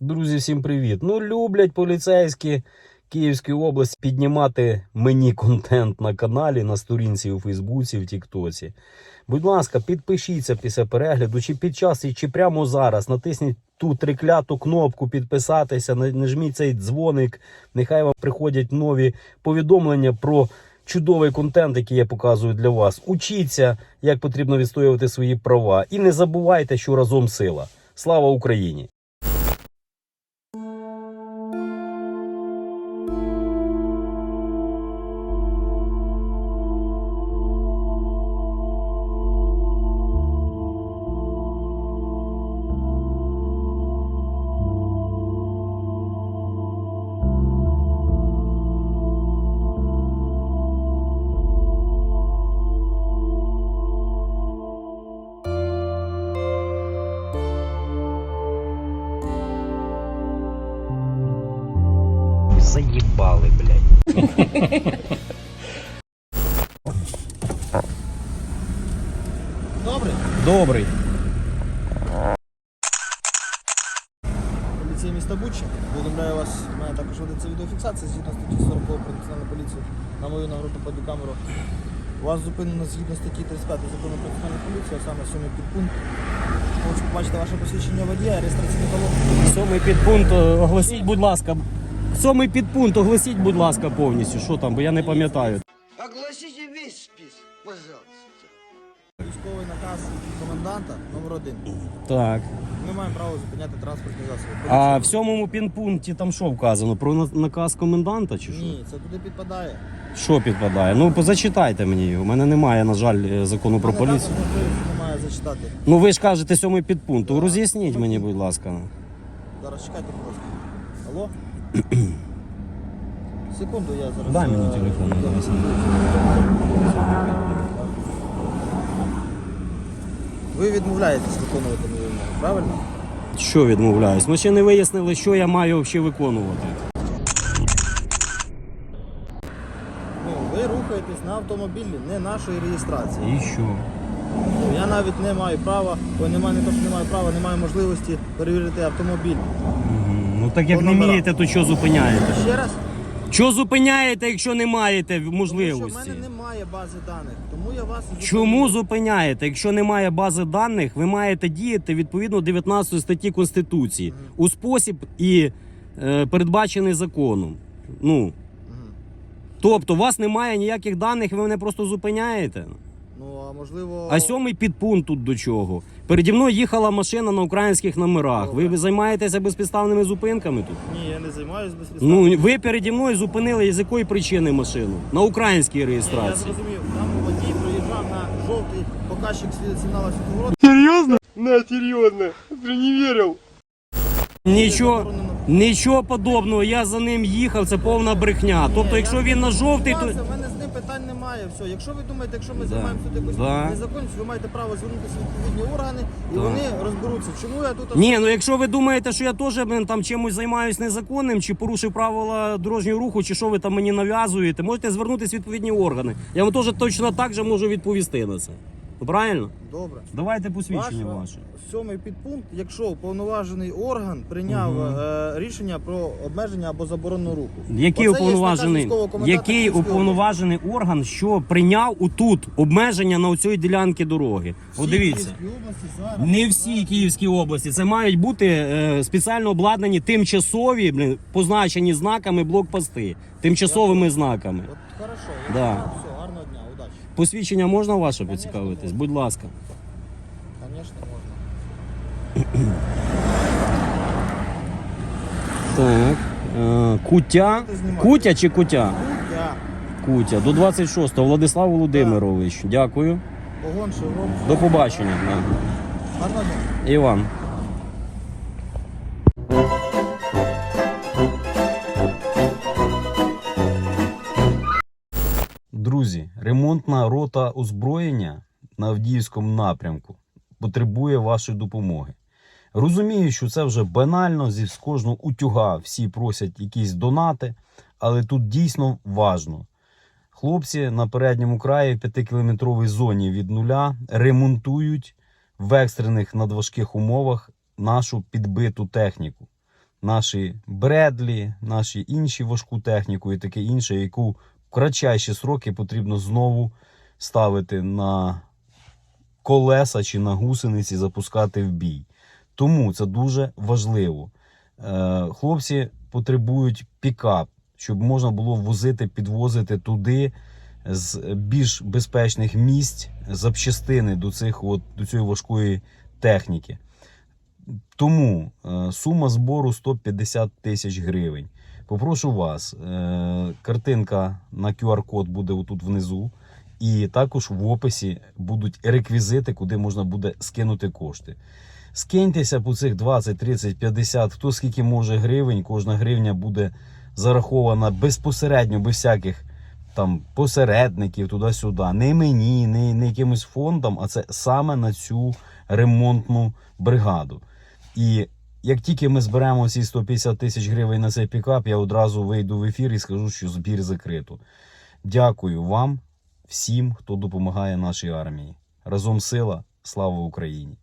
Друзі, всім привіт! Ну, люблять поліцейські Київської області піднімати мені контент на каналі, на сторінці у Фейсбуці, в Тіктоці. Будь ласка, підпишіться після перегляду, чи під час, чи прямо зараз. Натисніть ту трикляту кнопку підписатися, нажміть цей дзвоник. Нехай вам приходять нові повідомлення про чудовий контент, який я показую для вас. Учіться, як потрібно відстоювати свої права. І не забувайте, що разом сила. Слава Україні! Заебали, блядь. Добре. Добрий. Поліція міста Буча. Повідомляю вас, у мене також ведеться відеофіксація згідно статті 40 про національну поліцію на мою нагрудну бодікамеру. Вас зупинено згідно статті 35 закону про національну поліцію, а саме сьомий підпункт. Хочу побачити ваше посвідчення водія, реєстраційний талон. Сьомий підпункт оголосіть, будь ласка. Сьомий підпункт оголосіть, будь ласка, повністю. Що там, бо я не пам'ятаю. Огласите весь список, пожалуйста. Військовий наказ коменданта номер один. Так. Ми маємо право зупиняти транспортні засоби. А в сьомому підпункті там що вказано? Про на- наказ коменданта чи що? Ні, це туди підпадає. Що підпадає? Ну, позачитайте мені його. У мене немає, на жаль, е, закону про Мене також поліцію. можливості немає зачитати. Ну ви ж кажете сьомий підпункт. То Роз'ясніть мені, будь ласка. Зараз чекайте, будь ласка. Алло? Секунду, я зараз. Дай мені е, телефон, зараз. зараз. Ви відмовляєтесь виконувати мою вимогу, правильно? Що відмовляюсь? Ми ще не вияснили, що я маю взагалі виконувати. Ну, ви рухаєтесь на автомобілі не нашої реєстрації. І що? Ну, Я навіть не маю права, ой, немає не то, що не маю права, не маю можливості перевірити автомобіль. Мгм. Ну так як По не номерам. вмієте, то що зупиняєте? Ще раз, Що зупиняєте, якщо не маєте тому що в можливості? мене немає бази даних, тому я вас Чому зупиняєте? Якщо немає бази даних, ви маєте діяти відповідно 19 статті Конституції у спосіб і е, передбачений законом. Ну тобто, у вас немає ніяких даних, ви мене просто зупиняєте. Ну, а можливо... А сьомий підпункт тут до чого? Переді мною їхала машина на українських номерах. Ви Добре. займаєтеся безпідставними зупинками тут? Ні, я не займаюся безпідставно. Ну ви переді мною зупинили з якої причини машину? На українській Ні, я реєстрації. зрозумів. Там водій проїжджав на жовтий показчик сві- не верил. Нічого, нічого подобного. Я за ним їхав. Це повна брехня. Тобто, якщо він на жовтий, то в мене немає. Все, якщо ви думаєте, якщо ми займаємося тут Да. незаконністю, ви маєте право звернутися в відповідні органи і вони розберуться, чому я тут ні, ну якщо ви думаєте, що я теж блин, там чимось займаюсь незаконним, чи порушив правила дорожнього руху, чи що ви там мені нав'язуєте, можете звернутися в відповідні органи. Я вам теж точно так же можу відповісти на це. Ну, Правильно? добре. Давайте посвідчення Ваше ваше. сьомий підпункт, якщо уповноважений орган прийняв е, рішення про обмеження або заборону руху. Який Оце є уповноважений, військового коменданта який Київської уповноважений орган, що прийняв отут обмеження на оцій ділянці дороги? області. От Всі дивіться. Київські області зараз. Не всі Київські області. Це мають бути е, спеціально обладнані тимчасові, блін, позначені знаками блокпости, тимчасовими знаками. От хорошо, Да. я знаю, все, гарного дня, удачі. Посвідчення можна ваше поцікавитись? Будь ласка. Звісно, можна. Так. Е, Кутя. Кутя чи кутя? Кутя. До 26-го. Владислав Володимирович. Дякую. Погон, шеврон. До побачення. Гарного дня. Іван. Ремонтна рота озброєння на Авдіївському напрямку потребує вашої допомоги. Розумію, що це вже банально, зі з кожного утюга всі просять якісь донати, але тут дійсно важно. Хлопці на передньому краї в 5-кілометровій зоні від нуля ремонтують в екстрених надважких умовах нашу підбиту техніку. наші Бредлі, наші інші важку техніку і таке інше, яку кратчайші сроки потрібно знову ставити на колеса чи на гусениці, запускати в бій. Тому це дуже важливо. Е, Хлопці потребують пікап, щоб можна було возити, підвозити туди з більш безпечних місць запчастини до, цих, от, до цієї важкої техніки. Тому е, сума збору 150 тисяч гривень. Попрошу вас, е, картинка на QR-код буде отут внизу. І також в описі будуть реквізити, куди можна буде скинути кошти. Скиньтеся по цих 20, 30, 50, хто скільки може гривень, кожна гривня буде зарахована безпосередньо, без всяких там посередників туди-сюди. Не мені, не, не якимось фондам, а це саме на цю ремонтну бригаду. І як тільки ми зберемо ці 150 тисяч гривень на цей пікап, я одразу вийду в ефір і скажу, що збір закрито. Дякую вам, всім, хто допомагає нашій армії. Разом сила, слава Україні!